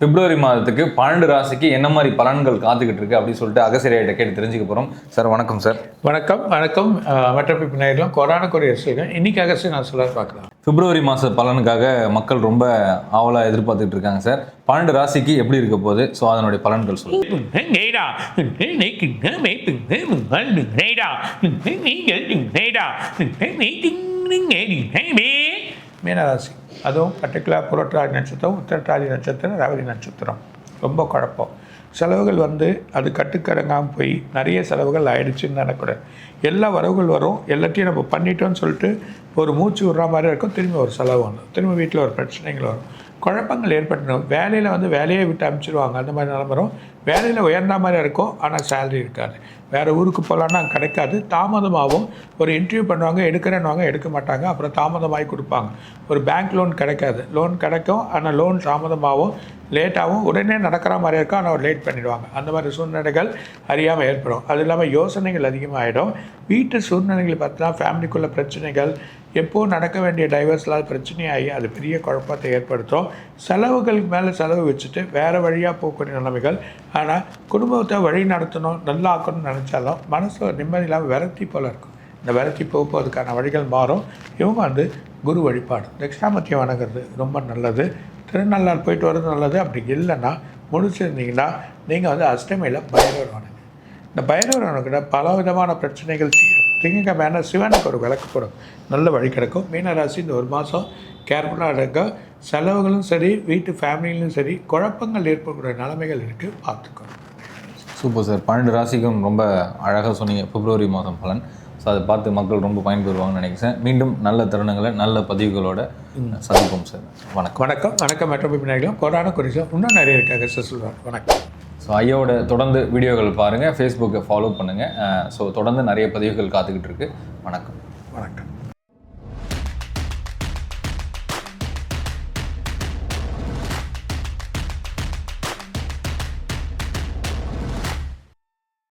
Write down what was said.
பிப்ரவரி மாதத்துக்கு பன்னெண்டு ராசிக்கு என்ன மாதிரி பலன்கள் காத்துக்கிட்டு இருக்கு அப்படின்னு சொல்லிட்டு அகசிரியர்கிட்ட கேட்டு தெரிஞ்சுக்க போகிறோம் சார் வணக்கம் சார். வணக்கம் வணக்கம். அஹ், மற்ற பிப்பினாயிரம் கொரோனா கொரிய இன்னைக்கு அகஸ்ட் நான் சொல்ல பார்க்கலாம். பிப்ரவரி மாத பலனுக்காக மக்கள் ரொம்ப ஆவலாக எதிர்பார்த்துட்டு இருக்காங்க சார். பன்னெண்டு ராசிக்கு எப்படி இருக்க போகுது? ஸோ அதனுடைய பலன்கள் சொல்லுங்கள் மீனராசி. அதுவும் பர்டிகுலர் புரட்டாதி நட்சத்திரம் உத்திரட்டாதி நட்சத்திரம் ரவதி நட்சத்திரம். ரொம்ப குழப்பம். செலவுகள் வந்து அது கட்டுக்கடங்காமல் போய் நிறைய செலவுகள் ஆயிடுச்சுன்னு நினைக்கூடாது எல்லா வரவுகள் வரும். எல்லாத்தையும் நம்ம பண்ணிட்டோம்னு சொல்லிட்டு ஒரு மூச்சு விடுற மாதிரி இருக்கும். திரும்பி ஒரு செலவு வரும். திரும்பி வீட்டில் ஒரு பிரச்சனைகள் வரும். குழப்பங்கள் ஏற்பட்டுடும் வேலையில் வந்து வேலையை விட்டு அமைச்சிருவாங்க. அந்த மாதிரி நிலம வேலையில் உயர்ந்த மாதிரி இருக்கும். ஆனால் சேலரி இருக்காது. வேறு ஊருக்கு போகலான்னா கிடைக்காது. தாமதமாகவும் ஒரு இன்டர்வியூ பண்ணுவாங்க எடுக்கிறேன்னுவாங்க எடுக்க மாட்டாங்க. அப்புறம் தாமதமாகி கொடுப்பாங்க. ஒரு பேங்க் லோன் கிடைக்காது. லோன் கிடைக்கும். ஆனால் லோன் தாமதமாகவும் லேட்டாகவும் உடனே நடக்கிற மாதிரி இருக்கும். ஆனால் லேட் பண்ணிடுவாங்க. அந்த மாதிரி சூழ்நிலைகள் அறியாமல் ஏற்படும். அது இல்லாமல் யோசனைகள் அதிகமாகிடும் வீட்டு சூழ்நிலைகள் பார்த்தீங்கன்னா ஃபேமிலிக்குள்ள பிரச்சனைகள் எப்போ நடக்க வேண்டிய டைவர்ஸ்லாம் பிரச்சனையாகி அது பெரிய குழப்பத்தை ஏற்படுத்தும். செலவுகளுக்கு மேலே செலவு வச்சுட்டு வேறு வழியாக போகக்கூடிய நிலைமைகள். ஆனால் குடும்பத்தை வழி நடத்தணும் நல்லா ஆக்கணும்னு நினச்சாலும் மனசில் நிம்மதி இல்லாமல் விரக்தி போல் இருக்கும். இந்த விரட்டி போக போகிறதுக்கான வழிகள் மாறும். இவங்க வந்து குரு வழிபாடு. தட்சிணாமத்தியம் வணங்குறது ரொம்ப நல்லது. திருநள்ளாறு போயிட்டு வர்றது நல்லது. அப்படி இல்லைன்னா முடிச்சிருந்தீங்கன்னா நீங்கள் வந்து அஷ்டமியில் பைரவர் வணங்க இந்த பைரவர் வணங்கின பல விதமான பிரச்சனைகள் தீரும். திங்கக்கிழமை சிவனுக்கு ஒரு விளக்கு போடும் நல்ல வழி கிடைக்கும். மீனராசி இந்த ஒரு மாதம் கேர்ஃபுல்லாக இருக்க செலவுகளும் சரி வீட்டு ஃபேமிலியிலும் சரி குழப்பங்கள் ஏற்படக்கூடிய நிலைமைகள் இருக்குது பார்த்துக்கணும் சூப்பர் சார் பன்னெண்டு ராசிக்கும் ரொம்ப அழகாக சொன்னீங்க. பிப்ரவரி மாதம் பலன். ஸோ அதை பார்த்து மக்கள் ரொம்ப பயன்பெறுவாங்கன்னு நினைக்கிறேன் மீண்டும் நல்ல தருணங்களை நல்ல பதிவுகளோட சந்திப்போம் சார் வணக்கம். வணக்கம். வணக்கம். மெட்ரோ பின்னாடியும் கொரோனா குறிச்சு இன்னும் நிறைய இருக்காங்க சார் சொல்லுவாங்க வணக்கம். ஸோ ஐயோட தொடர்ந்து வீடியோகள் பாருங்கள் ஃபேஸ்புக்கை ஃபாலோ பண்ணுங்கள் ஸோ தொடர்ந்து நிறைய பதிவுகள் காத்துக்கிட்டு இருக்கு. வணக்கம். வணக்கம்.